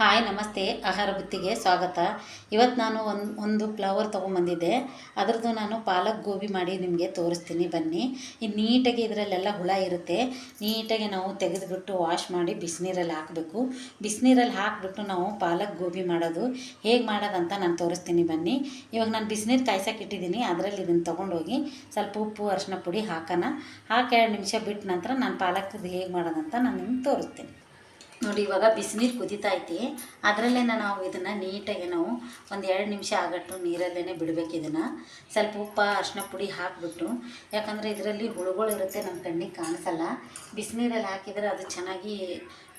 Hi, ನಮಸ್ತೆ. ಆಹಾರ ಬುತ್ತಿಗೆ ಸ್ವಾಗತ. ಇವತ್ತು ನಾನು ಒಂದು ಒಂದು ಫ್ಲವರ್ ತೊಗೊಂಬಂದಿದ್ದೆ. ಅದರದ್ದು ನಾನು ಪಾಲಕ್ ಗೋಬಿ ಮಾಡಿ ನಿಮಗೆ ತೋರಿಸ್ತೀನಿ. ಬನ್ನಿ. ಈ ನೀಟಾಗಿ ಇದರಲ್ಲೆಲ್ಲ ಹುಳ ಇರುತ್ತೆ. ನೀಟಾಗಿ ನಾವು ತೆಗೆದುಬಿಟ್ಟು ವಾಶ್ ಮಾಡಿ ಬಿಸಿನೀರಲ್ಲಿ ಹಾಕಬೇಕು. ಬಿಸಿನೀರಲ್ಲಿ ಹಾಕಿಬಿಟ್ಟು ನಾವು ಪಾಲಕ್ ಗೋಬಿ ಮಾಡೋದು. ಹೇಗೆ ಮಾಡೋದಂತ ನಾನು ತೋರಿಸ್ತೀನಿ. ಬನ್ನಿ. ಇವಾಗ ನಾನು ಬಿಸಿನೀರು ಕಾಯ್ಸಕ್ಕೆ ಇಟ್ಟಿದ್ದೀನಿ. ಅದರಲ್ಲಿ ಇದನ್ನು ತೊಗೊಂಡೋಗಿ ಸ್ವಲ್ಪ ಉಪ್ಪು ಅರಿಶಿನ ಪುಡಿ ಹಾಕೋಣ. ಹಾಕಿ ಎರಡು ನಿಮಿಷ ಬಿಟ್ಟ ನಂತರ ನಾನು ಪಾಲಕ್ದು ಹೇಗೆ ಮಾಡೋದಂತ ನಾನು ನಿಮ್ಗೆ ತೋರಿಸ್ತೀನಿ. ನೋಡಿ, ಇವಾಗ ಬಿಸಿನೀರು ಕುದೀತಾ ಐತಿ. ಅದರಲ್ಲೇ ನಾವು ಇದನ್ನು ನೀಟಾಗಿ ನಾವು ಒಂದು ಎರಡು ನಿಮಿಷ ಆಗಟ್ಟು ನೀರಲ್ಲೇ ಬಿಡಬೇಕು ಇದನ್ನು. ಸ್ವಲ್ಪ ಉಪ್ಪು ಅರಿಶಿನ ಪುಡಿ ಹಾಕಿಬಿಟ್ಟು. ಯಾಕಂದರೆ ಇದರಲ್ಲಿ ಹುಳುಗಳು ಇರುತ್ತೆ ನಮ್ಮ ಕಣ್ಣಿಗೆ ಕಾಣಿಸಲ್ಲ. ಬಿಸಿನೀರಲ್ಲಿ ಹಾಕಿದರೆ ಅದು ಚೆನ್ನಾಗಿ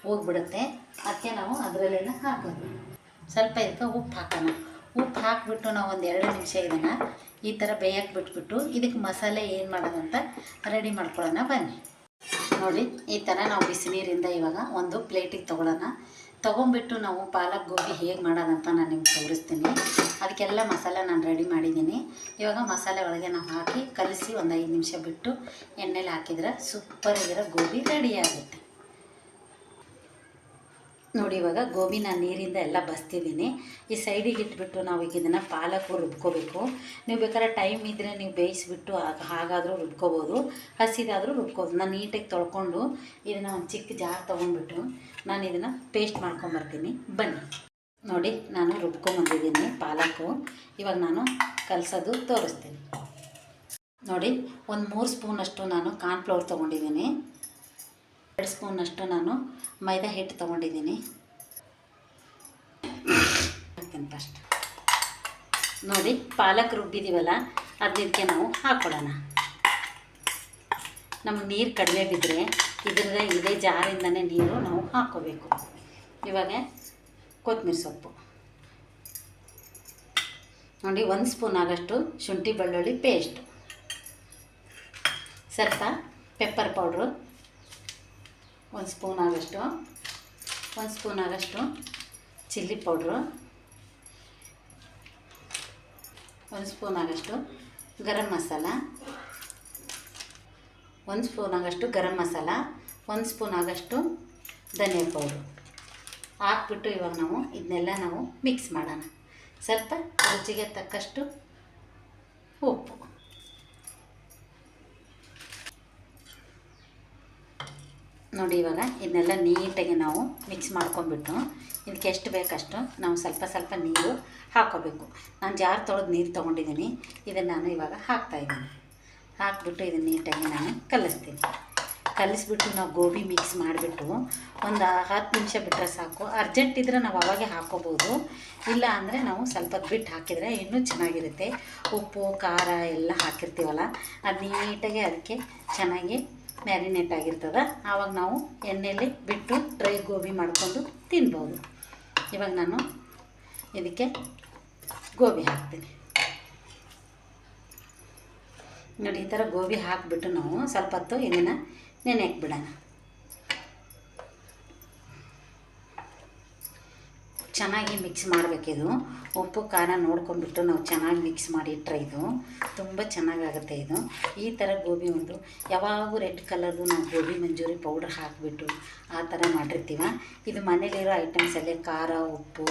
ಹೋಗ್ಬಿಡುತ್ತೆ. ಅದಕ್ಕೆ ನಾವು ಅದರಲ್ಲೇ ಹಾಕೋದು. ಸ್ವಲ್ಪ ಇದಕ್ಕೆ ಉಪ್ಪು ಹಾಕೋಣ. ಉಪ್ಪು ಹಾಕಿಬಿಟ್ಟು ನಾವು ಒಂದು ಎರಡು ನಿಮಿಷ ಇದನ್ನು ಈ ಥರ ಬೇಯಕ್ಕೆ ಬಿಟ್ಬಿಟ್ಟು ಇದಕ್ಕೆ ಮಸಾಲೆ ಏನು ಮಾಡೋದಂತ ರೆಡಿ ಮಾಡ್ಕೊಳ್ಳೋಣ ಬನ್ನಿ. ನೋಡಿ, ಈ ಥರ ನಾವು ಬಿಸಿನೀರಿಂದ ಇವಾಗ ಒಂದು ಪ್ಲೇಟಿಗೆ ತೊಗೊಳ್ಳೋಣ. ತೊಗೊಂಬಿಟ್ಟು ನಾವು ಪಾಲಕ್ ಗೋಬಿ ಹೇಗೆ ಮಾಡೋದಂತ ನಾನು ನಿಮ್ಗೆ ತೋರಿಸ್ತೀನಿ. ಅದಕ್ಕೆಲ್ಲ ಮಸಾಲೆ ನಾನು ರೆಡಿ ಮಾಡಿದ್ದೀನಿ. ಇವಾಗ ಮಸಾಲೆ ಒಳಗೆ ನಾವು ಹಾಕಿ ಕಲಸಿ ಒಂದು ಐದು ನಿಮಿಷ ಬಿಟ್ಟು ಎಣ್ಣೆಲಿ ಹಾಕಿದ್ರೆ ಸೂಪರ್ ಆಗಿರೋ ಗೋಬಿ ರೆಡಿ ಆಗುತ್ತೆ. ನೋಡಿ, ಇವಾಗ ಗೋಬಿನ ನೀರಿಂದ ಎಲ್ಲ ಬಸ್ತಿದ್ದೀನಿ. ಈ ಸೈಡಿಗೆ ಇಟ್ಬಿಟ್ಟು ನಾವು ಈಗ ಇದನ್ನು ಪಾಲಕು ರುಬ್ಕೋಬೇಕು. ನೀವು ಬೇಕಾದ್ರೆ ಟೈಮ್ ಇದ್ದರೆ ನೀವು ಬೇಯಿಸಿಬಿಟ್ಟು ಹಾಗಾದರೂ ರುಬ್ಕೋಬೋದು. ಹಸಿದಾದರೂ ರುಬ್ಕೋಬೋದು. ನಾನು ನೀಟಾಗಿ ತೊಳ್ಕೊಂಡು ಇದನ್ನು ಒಂದು ಚಿಕ್ಕ ಜಾರ್ ತೊಗೊಂಡ್ಬಿಟ್ಟು ನಾನು ಇದನ್ನು ಪೇಸ್ಟ್ ಮಾಡ್ಕೊಂಬರ್ತೀನಿ ಬನ್ನಿ. ನೋಡಿ, ನಾನು ರುಬ್ಕೊಂಬಂದಿದ್ದೀನಿ ಪಾಲಕು. ಇವಾಗ ನಾನು ಕಲಸೋದು ತೋರಿಸ್ತೀನಿ. ನೋಡಿ, ಒಂದು ಮೂರು ಸ್ಪೂನಷ್ಟು ನಾನು ಕಾರ್ನ್ಫ್ಲವರ್ ತೊಗೊಂಡಿದ್ದೀನಿ. ಎರಡು ಸ್ಪೂನಷ್ಟು ನಾನು ಮೈದಾ ಹಿಟ್ಟು ತೊಗೊಂಡಿದ್ದೀನಿ. ಹಾಕ್ತೀನಿ ಫಸ್ಟ್ ನೋಡಿ, ಪಾಲಕ್ ರುಬ್ಬಿದ್ದೀವಲ್ಲ ಅದಕ್ಕೆ ನಾವು ಹಾಕ್ಕೊಡೋಣ ನಮ್ಗೆ ನೀರು ಕಡಿಮೆ ಬಿದ್ದರೆ ಇದ್ರದ್ದೇ ಇದೇ ಜಾರಿಂದನೇ ನೀರು ನಾವು ಹಾಕ್ಕೋಬೇಕು. ಇವಾಗ ಕೊತ್ತಂಬರಿ ಸೊಪ್ಪು. ನೋಡಿ, ಒಂದು ಸ್ಪೂನ್ ಆಗಷ್ಟು ಶುಂಠಿ ಬೆಳ್ಳುಳ್ಳಿ ಪೇಸ್ಟ್. ಸ್ವಲ್ಪ ಪೆಪ್ಪರ್ ಪೌಡ್ರು. ಒಂದು ಸ್ಪೂನ್ ಆಗಷ್ಟು ಒಂದು ಸ್ಪೂನ್ ಆಗಷ್ಟು ಚಿಲ್ಲಿ ಪೌಡ್ರು, ಒಂದು ಸ್ಪೂನ್ ಆಗಷ್ಟು ಗರಂ ಮಸಾಲ, ಒಂದು ಸ್ಪೂನ್ ಆಗಷ್ಟು ಗರಂ ಮಸಾಲ, ಒಂದು ಸ್ಪೂನ್ ಆಗಷ್ಟು ಧನಿಯಾ ಪೌಡ್ರು. ಹಾಕ್ಬಿಟ್ಟು ಇವಾಗ ನಾವು ಇದನ್ನೆಲ್ಲ ನಾವು ಮಿಕ್ಸ್ ಮಾಡೋಣ. ಸ್ವಲ್ಪ ರುಚಿಗೆ ತಕ್ಕಷ್ಟು ಉಪ್ಪು. ನೋಡಿ ಇವಾಗ ಇದನ್ನೆಲ್ಲ ನೀಟಾಗಿ ನಾವು ಮಿಕ್ಸ್ ಮಾಡ್ಕೊಂಡ್ಬಿಟ್ಟು ಇದಕ್ಕೆ ಎಷ್ಟು ಬೇಕಷ್ಟು ನಾವು ಸ್ವಲ್ಪ ಸ್ವಲ್ಪ ನೀರು ಹಾಕೋಬೇಕು. ನಾನು ಜಾರ್ ತೊಳೆದು ನೀರು ತೊಗೊಂಡಿದ್ದೀನಿ ಇದನ್ನು ನಾನು ಇವಾಗ ಹಾಕ್ತಾಯಿದ್ದೀನಿ ಹಾಕ್ಬಿಟ್ಟು ಇದನ್ನು ನೀಟಾಗಿ ನಾನು ಕಲಿಸ್ತೀನಿ. ಕಲಿಸ್ಬಿಟ್ಟು ನಾವು ಗೋಬಿ ಮಿಕ್ಸ್ ಮಾಡಿಬಿಟ್ಟು ಒಂದು ಹತ್ತು ನಿಮಿಷ ಬಿಟ್ಟರೆ ಸಾಕು. ಅರ್ಜೆಂಟ್ ಇದ್ದರೆ ನಾವು ಅವಾಗೆ ಹಾಕೋಬೋದು. ಇಲ್ಲ ಅಂದರೆ ನಾವು ಸ್ವಲ್ಪ ಬಿಟ್ಟು ಹಾಕಿದರೆ ಇನ್ನೂ ಚೆನ್ನಾಗಿರುತ್ತೆ. ಉಪ್ಪು, ಖಾರ ಎಲ್ಲ ಹಾಕಿರ್ತೀವಲ್ಲ, ಅದು ನೀಟಾಗಿ ಅದಕ್ಕೆ ಚೆನ್ನಾಗಿ ಮ್ಯಾರಿನೇಟ್ ಆಗಿರ್ತದೆ. ಆವಾಗ ನಾವು ಎಣ್ಣೆಯಲ್ಲಿ ಬಿಟ್ಟು ಡ್ರೈ ಗೋಬಿ ಮಾಡಿಕೊಂಡು ತಿನ್ಬೋದು. ಇವಾಗ ನಾನು ಇದಕ್ಕೆ ಗೋಬಿ ಹಾಕ್ತೀನಿ. ನೋಡಿ, ಈ ಥರ ಗೋಬಿ ಹಾಕಿಬಿಟ್ಟು ನಾವು ಸ್ವಲ್ಪ ಹೊತ್ತು ಇದನ್ನು ನೆನೆಯಕ್ಕೆ ಬಿಡೋಣ. ಚೆನ್ನಾಗಿ ಮಿಕ್ಸ್ ಮಾಡಬೇಕಿದು ಉಪ್ಪು, ಖಾರ ನೋಡ್ಕೊಂಡ್ಬಿಟ್ಟು ನಾವು ಚೆನ್ನಾಗಿ ಮಿಕ್ಸ್ ಮಾಡಿ ಇಟ್ಟರೆ ಇದು ತುಂಬ ಚೆನ್ನಾಗಾಗುತ್ತೆ ಇದು. ಈ ಥರ ಗೋಬಿ ಒಂದು, ಯಾವಾಗೂ ರೆಡ್ ಕಲರ್ದು ನಾವು ಗೋಬಿ ಮಂಜೂರಿ ಪೌಡರ್ ಹಾಕಿಬಿಟ್ಟು ಆ ಥರ ಮಾಡಿರ್ತೀವ. ಇದು ಮನೇಲಿರೋ ಐಟಮ್ಸಲ್ಲೇ ಖಾರ, ಉಪ್ಪು,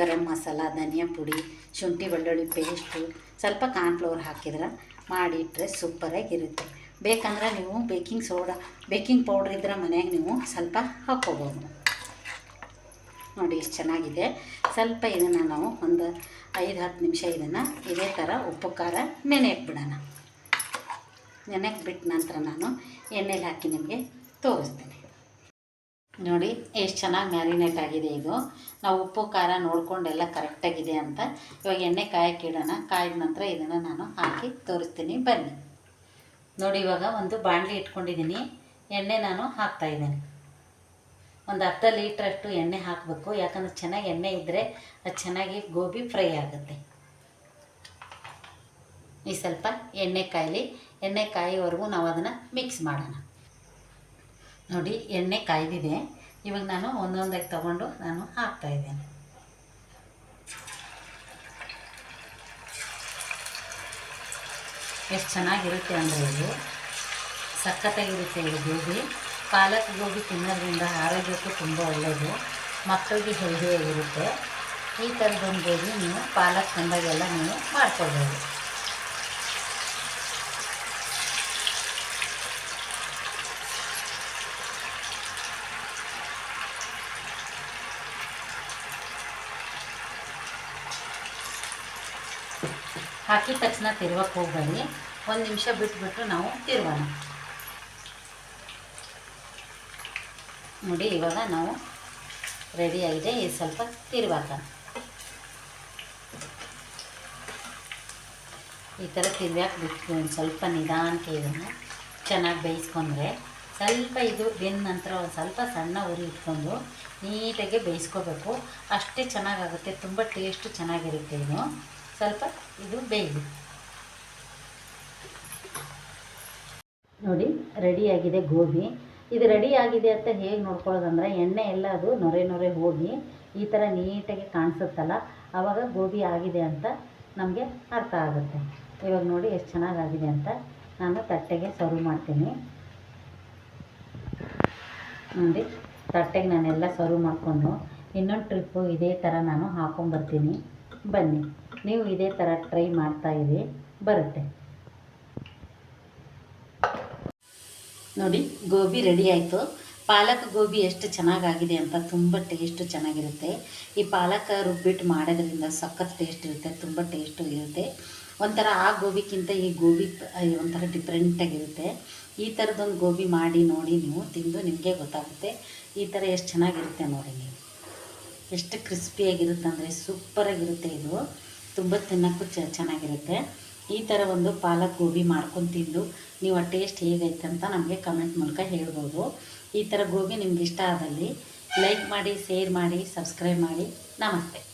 ಗರಂ ಮಸಾಲ, ಧನಿಯಾ ಪುಡಿ, ಶುಂಠಿ, ಬೆಳ್ಳುಳ್ಳಿ ಪೇಸ್ಟು ಸ್ವಲ್ಪ ಕಾರ್ನ್ಫ್ಲವರ್ ಹಾಕಿದ್ರೆ ಮಾಡಿ ಇಟ್ಟರೆ ಸೂಪರಾಗಿರುತ್ತೆ ಬೇಕಂದ್ರೆ ನೀವು ಬೇಕಿಂಗ್ ಸೋಡಾ ಬೇಕಿಂಗ್ ಪೌಡ್ರ್ ಇದ್ರೆ ಮನ್ಯಾಗ ನೀವು ಸ್ವಲ್ಪ ಹಾಕ್ಕೋಬೋದು. ನೋಡಿ ಎಷ್ಟು ಚೆನ್ನಾಗಿದೆ. ಸ್ವಲ್ಪ ಇದನ್ನು ನಾವು ಒಂದು ಐದು, ಹತ್ತು ನಿಮಿಷ ಇದನ್ನು ಇದೇ ಥರ ಉಪ್ಪು, ಖಾರ ನೆನೆಯಕ್ಕೆ ಬಿಡೋಣ. ನೆನೆಯಕ್ಕೆ ಬಿಟ್ಟ ನಂತರ ನಾನು ಎಣ್ಣೆಲಿ ಹಾಕಿ ನಿಮಗೆ ತೋರಿಸ್ತೀನಿ. ನೋಡಿ ಎಷ್ಟು ಚೆನ್ನಾಗಿ ಮ್ಯಾರಿನೇಟ್ ಆಗಿದೆ ಇದು. ನಾವು ಉಪ್ಪು, ಖಾರ ನೋಡಿಕೊಂಡೆಲ್ಲ ಕರೆಕ್ಟಾಗಿದೆ ಅಂತ. ಇವಾಗ ಎಣ್ಣೆ ಕಾಯಕ್ಕೆ ಇಡೋಣ. ಕಾಯಿದ ನಂತರ ಇದನ್ನು ನಾನು ಹಾಕಿ ತೋರಿಸ್ತೀನಿ. ಬನ್ನಿ. ನೋಡಿ ಇವಾಗ ಒಂದು ಬಾಣಲಿ ಇಟ್ಕೊಂಡಿದ್ದೀನಿ. ಎಣ್ಣೆ ನಾನು ಹಾಕ್ತಾಯಿದ್ದೀನಿ ಒಂದು ಅರ್ಧ ಲೀಟ್ರಷ್ಟು ಎಣ್ಣೆ ಹಾಕಬೇಕು. ಯಾಕಂದ್ರೆ ಚೆನ್ನಾಗಿ ಎಣ್ಣೆ ಇದ್ದರೆ ಅದು ಚೆನ್ನಾಗಿ ಗೋಬಿ ಫ್ರೈ ಆಗುತ್ತೆ. ಈ ಸ್ವಲ್ಪ ಎಣ್ಣೆ ಕಾಯಲಿ, ಎಣ್ಣೆ ಕಾಯಿವರೆಗೂ ನಾವು ಅದನ್ನು ಮಿಕ್ಸ್ ಮಾಡೋಣ. ನೋಡಿ, ಎಣ್ಣೆ ಕಾಯ್ದಿದೆ. ಇವಾಗ ನಾನು ಒಂದೊಂದಾಗಿ ತಗೊಂಡು ನಾನು ಹಾಕ್ತಾಯಿದ್ದೇನೆ ಎಷ್ಟು ಚೆನ್ನಾಗಿರುತ್ತೆ ಅಂದರೆ ಇದು ಸಖತ್ತಾಗಿರುತ್ತೆ ಇದು ಗೋಬಿ. ಪಾಲಕ್ ಗೋಬಿ ತಿನ್ನೋದ್ರಿಂದ ಆರೋಗ್ಯಕ್ಕೂ ತುಂಬ ಒಳ್ಳೆಯದು ಮಕ್ಕಳಿಗೆ ಹೆಲ್ದಿಯಾಗಿರುತ್ತೆ ಈ ಥರದೊಂದು ಗೋಬಿ ನೀವು ಪಾಲಕ್ ತಂದಾಗೆಲ್ಲ ನೀವು ಮಾಡ್ಕೊಳ್ಬೋದು ಹಾಕಿದ ತಕ್ಷಣ ತಿರುವಕ್ಕೆ ಹೋಗ್ಬನ್ನಿ ಒಂದು ನಿಮಿಷ ಬಿಟ್ಬಿಟ್ಟು ನಾವು ತಿರುவோಣ ನೋಡಿ ಇವಾಗ ನಾವು ರೆಡಿ ಆಗಿದೆ. ಇದು ಸ್ವಲ್ಪ ತಿರುವಾಕ. ಈ ಥರ ತಿರ್ವ್ಯಾಕೆ ಬಿಟ್ಟು ಒಂದು ಸ್ವಲ್ಪ ನಿಧಾನಕ್ಕೆ ಇದನ್ನು ಚೆನ್ನಾಗಿ ಬೇಯಿಸ್ಕೊಂಡ್ರೆ ಸ್ವಲ್ಪ ಇದು ಬೆಂದ ನಂತರ ಒಂದು ಸ್ವಲ್ಪ ಸಣ್ಣ ಉರಿ ಇಟ್ಕೊಂಡು ನೀಟಾಗಿ ಬೇಯಿಸ್ಕೋಬೇಕು. ಅಷ್ಟೇ ಚೆನ್ನಾಗಾಗುತ್ತೆ. ತುಂಬ ಟೇಸ್ಟು ಚೆನ್ನಾಗಿರುತ್ತೆ ಇದು. ಸ್ವಲ್ಪ ಇದು ಬೇಯಿಸಿ ನೋಡಿ ರೆಡಿಯಾಗಿದೆ ಗೋಬಿ. ಇದು ರೆಡಿ ಆಗಿದೆ ಅಂತ ಹೇಗೆ ನೋಡ್ಕೊಳ್ಳೋದಂದ್ರೆ ಎಣ್ಣೆ ಎಲ್ಲ ಅದು ನೊರೆ ನೊರೆ ಹೋಗಿ ಈ ಥರ ನೀಟಾಗಿ ಕಾಣಿಸುತ್ತಲ್ಲ ಆವಾಗ ಗೋಬಿ ಆಗಿದೆ ಅಂತ ನಮಗೆ ಅರ್ಥ ಆಗುತ್ತೆ. ಇವಾಗ ನೋಡಿ ಎಷ್ಟು ಚೆನ್ನಾಗಾಗಿದೆ ಅಂತ ನಾನು ತಟ್ಟೆಗೆ ಸರ್ವ್ ಮಾಡ್ತೀನಿ. ನೋಡಿ, ತಟ್ಟೆಗೆ ನಾನೆಲ್ಲ ಸರ್ವ್ ಮಾಡಿಕೊಂಡು ಇನ್ನೊಂದು ಟ್ರಿಪ್ಪು ಇದೇ ಥರ ನಾನು ಹಾಕೊಂಬರ್ತೀನಿ. ಬನ್ನಿ, ನೀವು ಇದೇ ಥರ ಟ್ರೈ ಮಾಡ್ತಾಯಿರಿ ಬರುತ್ತೆ. ನೋಡಿ, ಗೋಬಿ ರೆಡಿ ಆಯಿತು. ಪಾಲಕ್ ಗೋಬಿ ಎಷ್ಟು ಚೆನ್ನಾಗಾಗಿದೆ ಅಂತ ತುಂಬ ಟೇಸ್ಟು ಚೆನ್ನಾಗಿರುತ್ತೆ. ಈ ಪಾಲಕ್ ರುಬ್ಬಿಟ್ಟು ಮಾಡೋದ್ರಿಂದ ಸಖತ್ ಟೇಸ್ಟ್ ಇರುತ್ತೆ, ತುಂಬ ಟೇಸ್ಟು ಇರುತ್ತೆ. ಒಂಥರ ಆ ಗೋಬಿಗಿಂತ ಈ ಗೋಬಿ ಒಂಥರ ಡಿಫ್ರೆಂಟಾಗಿರುತ್ತೆ ಈ ಥರದೊಂದು ಗೋಬಿ ಮಾಡಿ ನೋಡಿ ನೀವು, ತಿಂದು ನಿಮಗೆ ಗೊತ್ತಾಗುತ್ತೆ. ಈ ಥರ ಎಷ್ಟು ಚೆನ್ನಾಗಿರುತ್ತೆ ನೋಡಿ ನೀವು. ಎಷ್ಟು ಕ್ರಿಸ್ಪಿಯಾಗಿರುತ್ತೆ ಅಂದರೆ ಸೂಪರಾಗಿರುತ್ತೆ ಇದು. ತುಂಬ ತಿನ್ನೋಕ್ಕೂ ಚೆನ್ನಾಗಿರುತ್ತೆ. ಈ ಥರ ಒಂದು ಪಾಲಕ್ ಗೋಬಿ ಮಾಡ್ಕೊಂಡು ತಿಂದು ನೀವು ಆ ಟೇಸ್ಟ್ ಹೇಗೈತೆ ಅಂತ ನಮಗೆ ಕಮೆಂಟ್ ಮೂಲಕ ಹೇಳ್ಬೋದು. ಈ ಥರ ಗೋಬಿ ನಿಮ್ಗೆ ಇಷ್ಟ ಆದಲ್ಲಿ ಲೈಕ್ ಮಾಡಿ ಶೇರ್ ಮಾಡಿ ಸಬ್ಸ್ಕ್ರೈಬ್ ಮಾಡಿ. ನಮಸ್ತೆ.